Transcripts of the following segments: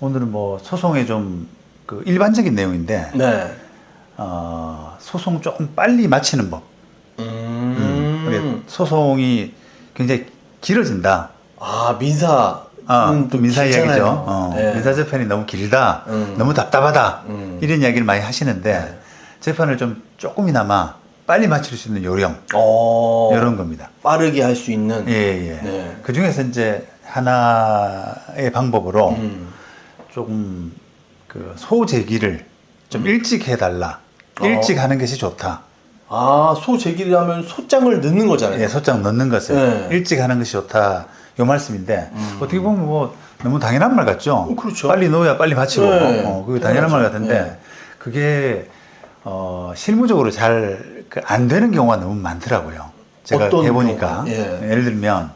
오늘은 뭐 소송의 좀그 일반적인 내용인데 네. 어, 소송 조금 빨리 마치는 법. 음. 우리 소송이 굉장히 길어진다. 아 민사. 아, 또 민사 이야기죠. 어, 네. 민사 재판이 너무 길다, 음. 너무 답답하다 음. 이런 이야기를 많이 하시는데 네. 재판을 좀 조금이나마 빨리 마칠 수 있는 요령 어. 이런 겁니다. 빠르게 할 수 있는. 예, 예. 네. 그 중에서 이제 하나의 방법으로 음. 조금 그 소재기를 좀 일찍 해달라. 어. 일찍 하는 것이 좋다. 아, 소 제기를 하면 소장을 넣는 거잖아요. 예, 소장 넣는 것을 네. 일찍 하는 것이 좋다. 요 말씀인데 음. 어떻게 보면 뭐 너무 당연한 말 같죠. 어, 그렇죠. 빨리 넣어야 빨리 마치고 네. 어, 그게 당연한 말 당연하죠. 같은데 네. 그게 어, 실무적으로 잘 안 되는 경우가 너무 많더라고요. 제가 해보니까? 예. 예를 들면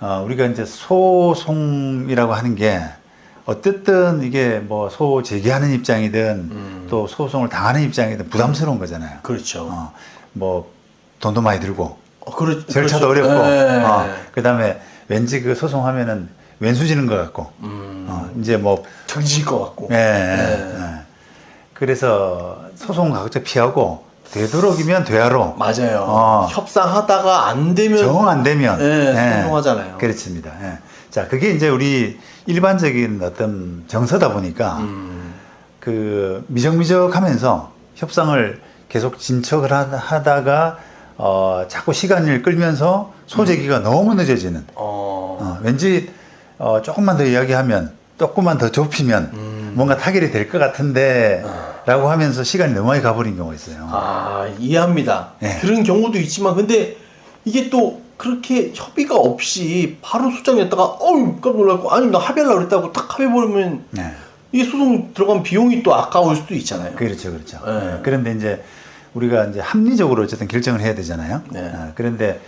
어, 우리가 이제 소송이라고 하는 게 어쨌든 이게 뭐 소 제기하는 입장이든 음. 또 소송을 당하는 입장이든 부담스러운 거잖아요. 그렇죠. 어, 뭐 돈도 많이 들고 어, 그렇, 절차도 그렇죠. 어렵고 네. 어, 그다음에 왠지 그 소송하면은 왼수지는 것 같고 음. 어, 이제 뭐 정지일 것 같고. 예, 예, 네. 예. 그래서 소송 가급적 피하고 되도록이면 되하로 맞아요. 어. 협상하다가 안 되면 정 안 되면 예, 소송하잖아요. 그렇습니다. 예. 자 그게 이제 우리 일반적인 어떤 정서다 보니까 음. 그 미적미적하면서 협상을 계속 진척을 하- 하다가 어, 자꾸 시간을 끌면서 소재기가 너무 늦어지는 어. 어, 왠지 어, 조금만 더 이야기하면 조금만 더 좁히면 음. 뭔가 타결이 될 것 같은데 라고 하면서 시간이 너무 많이 가버린 경우가 있어요. 아, 이해합니다. 예. 그런 경우도 있지만 근데 이게 또 그렇게 협의가 없이 바로 소장했다가 어우 깜짝 놀랐고 아니 나 합의하려고 그랬다고 딱 합의해버리면 네. 이게 소송 들어간 비용이 또 아까울 수도 있잖아요. 그렇죠, 그렇죠. 네. 네. 그런데 이제 우리가 이제 합리적으로 어쨌든 결정을 해야 되잖아요. 네. 어, 그런데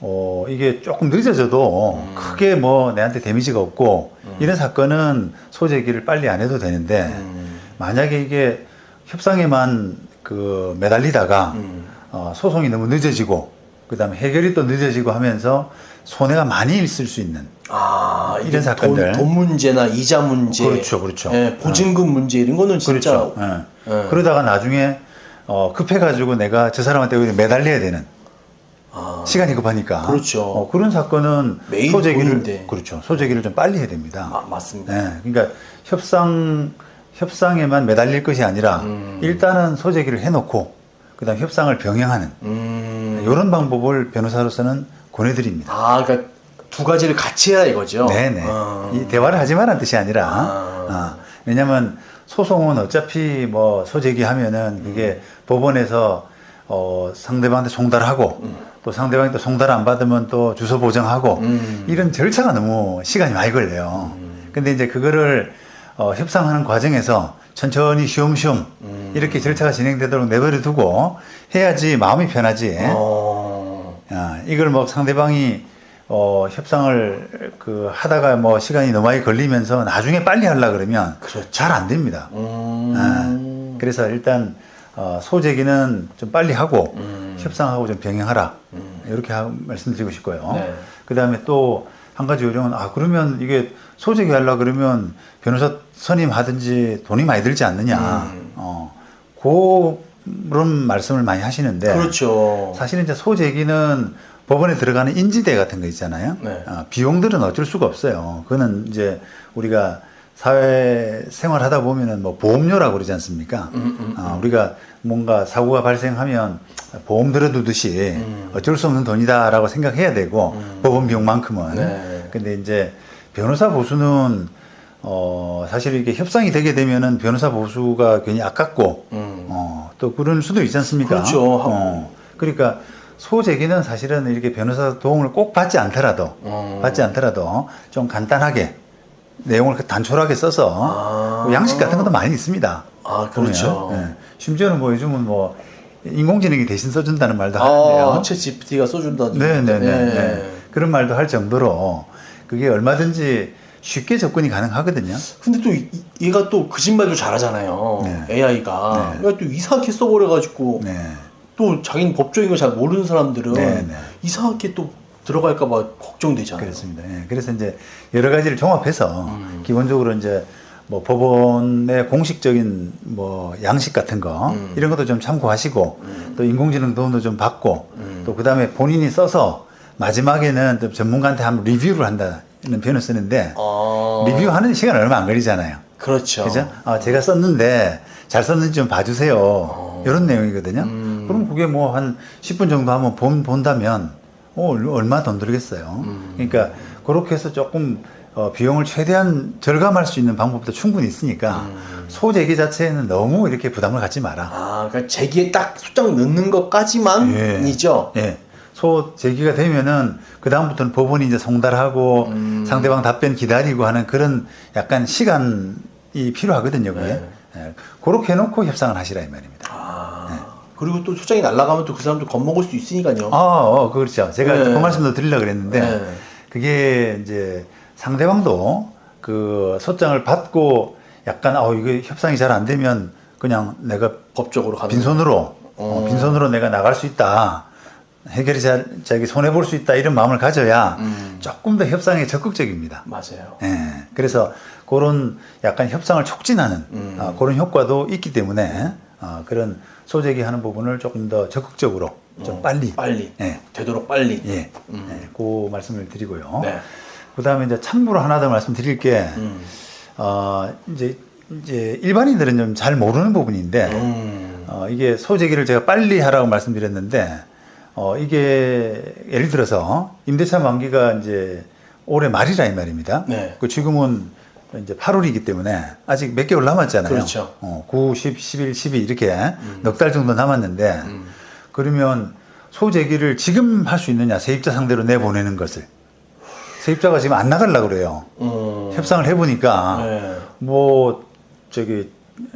어, 이게 조금 늦어져도 음. 크게 뭐 내한테 데미지가 없고 이런 사건은 소재기를 빨리 안 해도 되는데 음. 만약에 이게 협상에만 그 매달리다가 음. 어, 소송이 너무 늦어지고 그다음에 해결이 또 늦어지고 하면서 손해가 많이 있을 수 있는 아, 이런 사건들. 돈, 돈 문제나 이자 문제, 그렇죠, 그렇죠. 예, 보증금 문제 이런 거는 진짜 그렇죠. 예. 예. 그러다가 나중에 어, 급해가지고 내가 저 사람한테 매달려야 되는 아, 시간이 급하니까. 그렇죠. 어, 그런 사건은 매일 소재기를 보이는데. 그렇죠. 소재기를 좀 빨리 해야 됩니다. 마- 맞습니다. 예. 그러니까 협상 협상에만 매달릴 것이 아니라 음. 일단은 소재기를 해놓고 그다음 협상을 병행하는 음. 이런 방법을 변호사로서는 권해드립니다. 아, 그러니까 두 가지를 같이 해라 이거죠. 네네. 어. 이 대화를 하지 말라는 뜻이 아니라, 아. 아, 왜냐면 소송은 어차피 뭐 소재기 하면은 그게 법원에서 어, 상대방한테 송달하고 또 상대방이 또 송달 안 받으면 또 주소 보정하고 음. 이런 절차가 너무 시간이 많이 걸려요. 근데 이제 그거를 어, 협상하는 과정에서 천천히 쉬엄쉬엄 음. 이렇게 절차가 진행되도록 내버려 두고 해야지 마음이 편하지. 어. 아, 이걸 뭐 상대방이 어, 협상을 그 하다가 뭐 시간이 너무 많이 걸리면서 나중에 빨리 하려 그러면 그렇죠. 잘안 됩니다. 음. 아, 그래서 일단 어, 소재기는 좀 빨리 하고 음. 협상하고 좀 병행하라 이렇게 하- 말씀드리고 싶고요. 네. 그 다음에 또 한 가지 요령은 아 그러면 이게 소재기 하려 그러면 변호사 선임하든지 돈이 많이 들지 않느냐. 음. 어, 그런 말씀을 많이 하시는데 그렇죠. 사실은 이제 소재기는 법원에 들어가는 인지대 같은 거 있잖아요. 네. 아, 비용들은 어쩔 수가 없어요. 그거는 이제 우리가 사회 생활하다 보면은 뭐 보험료라고 그러지 않습니까? 음, 음, 아, 우리가 뭔가 사고가 발생하면 보험 들어두듯이 음. 어쩔 수 없는 돈이다라고 생각해야 되고 음. 보험 비용만큼은. 네. 근데 이제 변호사 보수는 어, 사실 이게 협상이 되게 되면은 변호사 보수가 괜히 아깝고 음. 어, 또 그런 수도 있지 않습니까? 그렇죠. 어, 그러니까 소재기는 사실은 이렇게 변호사 도움을 꼭 받지 않더라도 음. 받지 않더라도 좀 간단하게 내용을 그 단촐하게 써서 아. 뭐 양식 같은 것도 많이 있습니다. 아, 그렇죠. 보면. 예. 심지어는 뭐 요즘은 뭐 인공지능이 대신 써준다는 말도 하는데요. 아, 챗 GPT가 써준다. 네네네. 네. 그런 말도 할 정도로 그게 얼마든지 쉽게 접근이 가능하거든요. 근데 또 이- 얘가 또 거짓말도 잘하잖아요. 네. AI가. 네. 그러니까 또 이상하게 써버려가지고 네. 또 자기는 법적인 걸 잘 모르는 사람들은 네, 네. 이상하게 또 들어갈까봐 걱정되잖아요. 그렇습니다. 예. 그래서 이제 여러 가지를 종합해서 음. 기본적으로 이제 뭐 법원의 공식적인 뭐 양식 같은 거 음. 이런 것도 좀 참고하시고 또 인공지능 도움도 좀 받고 음. 또 그다음에 본인이 써서 마지막에는 좀 전문가한테 한번 리뷰를 한다는 표현을 쓰는데 아, 리뷰하는 시간 얼마 안 걸리잖아요. 그렇죠. 그죠? 아, 제가 썼는데 잘 썼는지 좀 봐주세요. 이런 내용이거든요. 어. 음. 그럼 그게 뭐 한 10분 정도 한번 본, 본다면 어, 얼마 돈 들겠어요. 음. 그러니까 그렇게 해서 조금 어, 비용을 최대한 절감할 수 있는 방법도 충분히 있으니까 음. 소재기 자체에는 너무 이렇게 부담을 갖지 마라. 아, 그러니까 제기에 딱 소장 넣는 것까지만이죠. 예. 소 제기가 되면은 그 다음부터는 법원이 이제 송달하고 음. 상대방 답변 기다리고 하는 그런 약간 시간이 필요하거든요. 그게. 네. 예. 그렇게 해놓고 협상을 하시라 이 말입니다. 아, 그리고 또 소장이 날아가면 또 그 사람도 겁먹을 수 있으니까요. 아, 어, 그렇죠. 제가 네. 그 말씀도 드리려고 그랬는데 네. 그게 이제 상대방도 그 소장을 받고 약간 어 이거 협상이 잘 안 되면 그냥 내가 법적으로 가는 빈손으로 어, 어. 빈손으로 내가 나갈 수 있다. 해결이 잘 자기 손해 볼 수 있다 이런 마음을 가져야 음. 조금 더 협상에 적극적입니다. 맞아요. 예. 그래서 그런 약간 협상을 촉진하는 음. 어, 그런 효과도 있기 때문에 어, 그런 소재기 하는 부분을 조금 더 적극적으로 좀 어, 빨리 빨리 예. 되도록 빨리. 예. 음. 예. 그 말씀을 드리고요. 네. 그 다음에 이제 참고로 하나 더 말씀드릴 게 음. 어, 이제 이제 일반인들은 좀 잘 모르는 부분인데 음. 어, 이게 소재기를 제가 빨리 하라고 말씀드렸는데, 어, 이게 예를 들어서 임대차 만기가 이제 올해 말이라 이 말입니다. 네. 그 지금은 이제 8월이기 때문에 아직 몇 개월 남았잖아요. 그렇죠. 어, 9, 10, 11, 12 이렇게 넉달 정도 남았는데, 음. 그러면 소재기를 지금 할 수 있느냐, 세입자 상대로 내보내는 것을. 세입자가 지금 안 나가려고 그래요. 음. 협상을 해보니까, 네. 뭐 저기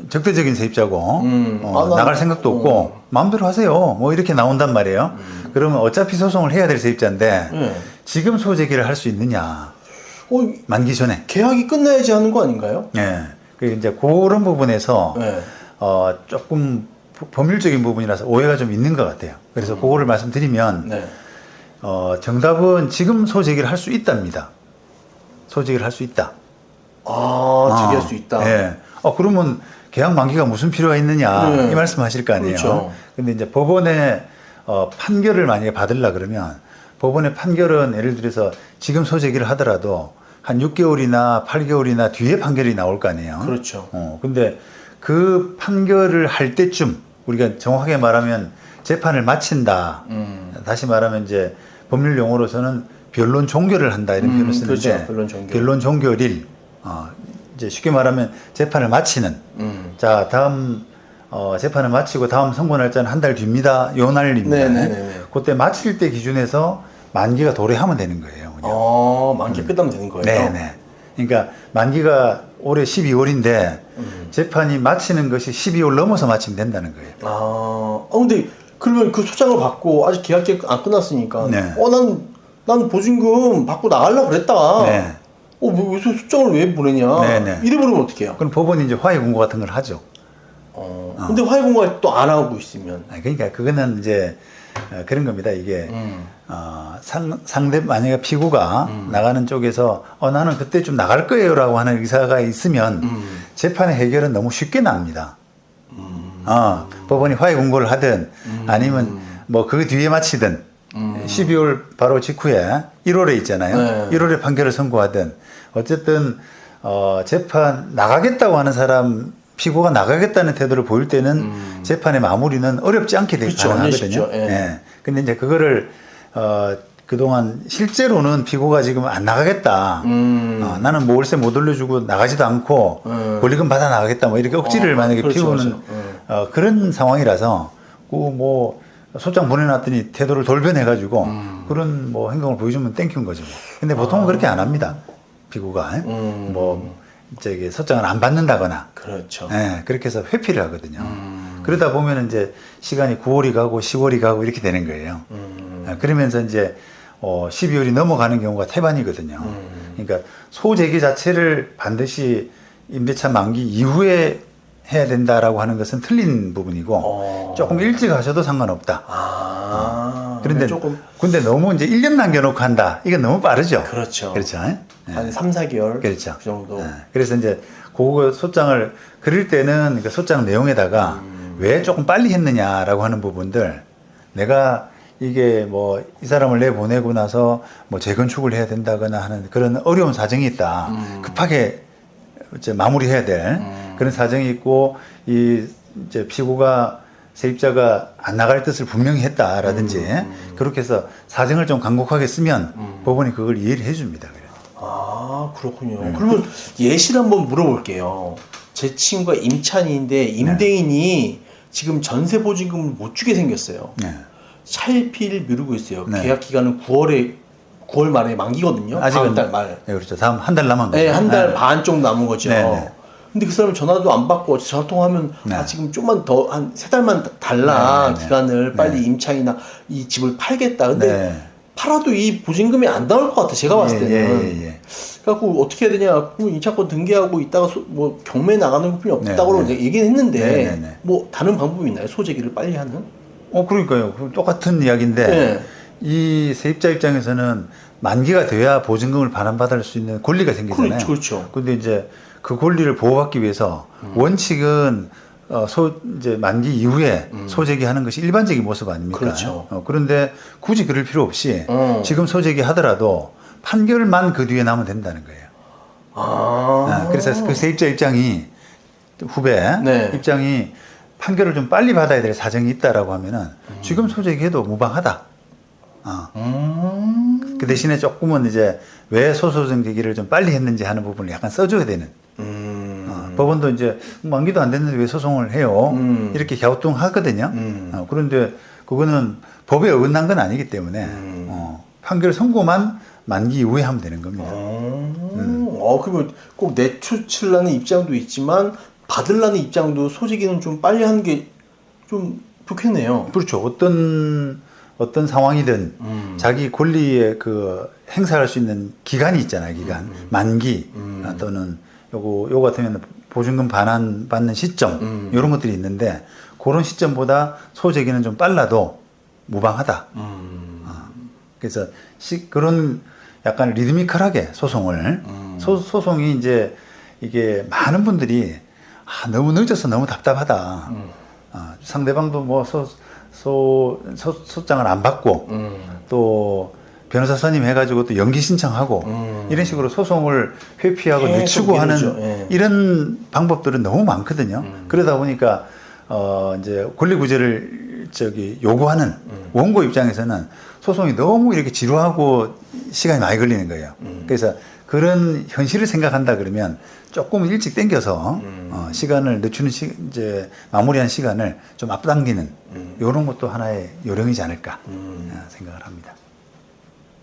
적대적인 세입자고 음. 어, 아, 난- 나갈 생각도 없고 어. 마음대로 하세요 뭐 이렇게 나온단 말이에요 그러면 어차피 소송을 해야 될 세입자인데 네. 지금 소재기를 할 수 있느냐 어, 만기 전에 계약이 끝나야지 하는 거 아닌가요? 예그 이제 그런 부분에서 네. 어 조금 부- 법률적인 부분이라서 오해가 좀 있는 것 같아요 그래서 그거를 말씀드리면 네. 어 정답은 지금 소재기를 할 수 있답니다 소재기를 할 수 있다 아, 제기할 아, 수 있다. 예. 어, 그러면 계약 만기가 무슨 필요가 있느냐 네. 이 말씀 하실 거 아니에요. 그렇죠. 근데 이제 법원의 어, 판결을 만약에 받으려 그러면 법원의 판결은 예를 들어서 지금 소재기를 하더라도 한 6개월이나 8개월이나 뒤에 판결이 나올 거 아니에요. 그렇죠. 어, 근데 그 판결을 할 때쯤 우리가 정확하게 말하면 재판을 마친다. 음. 다시 말하면 이제 법률 용어로서는 변론 종결을 한다 이런 음, 표현을 쓰는데 그렇죠. 변론 종결. 변론 종결일 어, 이제 쉽게 말하면 재판을 마치는 음. 자 다음 어, 재판을 마치고 다음 선고 날짜는 한 달 뒤입니다 요 날입니다 네네네네. 그때 마칠 때 기준에서 만기가 도래하면 되는 거예요 그냥. 아, 만기 끝나면 되는 거예요. 네네 그러니까 만기가 올해 12월인데 음. 재판이 마치는 것이 12월 넘어서 마치면 된다는 거예요 아, 어, 근데 그러면 그 소장을 받고 아직 계약이 안 끝났으니까 네. 어, 난, 난 보증금 받고 나가려고 그랬다. 네. 어, 뭐, 왜 소장을 왜 보내냐. 네 네. 이래 버리면 어떡해요? 그럼 법원이 이제 화해 공고 같은 걸 하죠 어, 어. 근데 화해 공고를 또안 하고 있으면. 아, 그러니까 그거는 이제 어, 그런 겁니다. 이게 음. 어, 상, 상대 만약에 피고가 음. 나가는 쪽에서 어 나는 그때 좀 나갈 거예요라고 하는 의사가 있으면 음. 재판의 해결은 너무 쉽게 납니다. 음. 어, 법원이 화해 공고를 하든 아니면 뭐 그 뒤에 마치든 음. 12월 바로 직후에 1월에 있잖아요. 네. 1월에 판결을 선고하든 어쨌든 어, 재판 나가겠다고 하는 사람 피고가 나가겠다는 태도를 보일 때는 음. 재판의 마무리는 어렵지 않게 되기 그렇죠. 가능하거든요. 쉽죠. 예. 근데 이제 그거를 어, 그동안 실제로는 피고가 지금 안 나가겠다. 음. 어, 나는 뭐 월세 못 올려주고 나가지도 않고 음. 권리금 받아 나가겠다. 뭐 이렇게 억지를 어, 만약에 그렇죠, 피고는 그렇죠. 음. 어, 그런 상황이라서 그뭐 소장 보내놨더니 태도를 돌변해가지고 음. 그런 뭐 행동을 보여주면 땡큐인 거죠. 뭐. 근데 보통은 그렇게 안 합니다. 피고가 음. 뭐 저기 소장을 안 받는다거나 그렇죠. 예, 그렇게 해서 회피를 하거든요. 음. 그러다 보면 이제 시간이 9월이 가고 10월이 가고 이렇게 되는 거예요. 음. 예, 그러면서 이제 어, 12월이 넘어가는 경우가 태반이거든요. 음. 그러니까 소재기 자체를 반드시 임대차 만기 이후에 해야 된다라고 하는 것은 틀린 부분이고 어. 조금 일찍 하셔도 상관없다. 아. 그런데 조금 근데 너무 이제 1년 남겨놓고 한다. 이건 너무 빠르죠. 그렇죠. 그렇죠. 예? 한 3, 4개월 그렇죠. 그 정도. 예. 그래서 이제 그거 소장을 그릴 때는 그 소장 내용에다가 음. 왜 조금 빨리 했느냐라고 하는 부분들 내가 이게 뭐 이 사람을 내 보내고 나서 뭐 재건축을 해야 된다거나 하는 그런 어려운 사정이 있다. 음. 급하게 이제 마무리해야 될 음. 그런 사정이 있고 이 이제 피고가 세입자가 안 나갈 뜻을 분명히 했다라든지 음. 그렇게 해서 사정을 좀 간곡하게 쓰면 음. 법원이 그걸 이해를 해줍니다. 그래서. 아 그렇군요. 네. 그러면 예시를 한번 물어볼게요. 제 친구가 임찬이인데 임대인이 지금 전세 보증금을 못 주게 생겼어요. 네. 차일피일 미루고 있어요. 네. 계약 기간은 9월에 9월 말에 만기거든요. 아직은 달 말. 네, 그렇죠. 다음 한 달 남은 거죠. 네, 한달 네. 반 정도 남은 거죠. 네, 네. 근데 그 사람 전화도 안 받고 전화 통화하면 네. 아 지금 좀만 더 한 세 달만 달라 네, 네, 네. 기간을 빨리 네. 임차이나 이 집을 팔겠다. 근데 네. 팔아도 이 보증금이 안 나올 것 같아. 제가 봤을 예, 때는. 예, 예. 그래갖고 어떻게 해야 되냐? 그럼 임차권 등기하고 있다가 소- 뭐 경매 나가는 것뿐이 없다고 네, 네. 얘기는 했는데. 뭐 다른 방법이 있나요? 소재기를 빨리 하는? 어, 그러니까요. 그 똑같은 이야기인데 네. 이 세입자 입장에서는 만기가 돼야 보증금을 반환받을 수 있는 권리가 생기잖아요. 그렇죠, 그렇죠. 근데 이제 그 권리를 보호받기 위해서 음. 원칙은 어, 소, 이제 만기 이후에 음. 소재기 하는 것이 일반적인 모습 아닙니까? 그렇죠. 어, 그런데 굳이 그럴 필요 없이 어. 지금 소재기 하더라도 판결만 그 뒤에 나면 된다는 거예요. 아. 아, 그래서 그 세입자 입장이 후배 네. 입장이 판결을 좀 빨리 받아야 될 사정이 있다라고 하면은 지금 소재기해도 무방하다. 어. 음. 그 대신에 조금은 이제 왜 소소정 제기를 좀 빨리 했는지 하는 부분을 약간 써줘야 되는. 음. 어, 법원도 이제 만기도 안 됐는데 왜 소송을 해요? 음. 이렇게 갸우뚱하거든요. 음. 어, 그런데 그거는 법에 어긋난 건 아니기 때문에 음. 어, 판결 선고만 만기 이후에 하면 되는 겁니다. 음. 어, 그러면 꼭 내쫓으려는 입장도 있지만 받으려는 입장도 소재기는 좀 빨리 하는 게 좀 좋겠네요. 그렇죠. 어떤 어떤 상황이든 음. 자기 권리에 그 행사할 수 있는 기간이 있잖아요. 기간 만기 음. 아, 또는 요거 요거 같으면 보증금 반환 받는 시점 음. 이런 것들이 있는데 그런 시점보다 소재기는 좀 빨라도 무방하다. 음. 그래서 시, 그런 약간 리드미컬하게 소송을 음. 소, 소송이 이제 이게 많은 분들이 아, 너무 늦어서 너무 답답하다. 음. 아, 상대방도 뭐 소, 소, 소, 소 장을 안 받고 음. 또 변호사 선임 해가지고 또 연기 신청하고 음. 이런 식으로 소송을 회피하고 늦추고 하는 미루죠. 예. 이런 방법들은 너무 많거든요. 음. 그러다 보니까 어 이제 권리 구제를 저기 요구하는 음. 원고 입장에서는 소송이 너무 이렇게 지루하고 시간이 많이 걸리는 거예요. 음. 그래서 그런 현실을 생각한다 그러면 조금 일찍 당겨서 음. 어, 시간을 늦추는 시, 이제 마무리한 시간을 좀 앞당기는 음. 이런 것도 하나의 요령이지 않을까 음. 어, 생각을 합니다.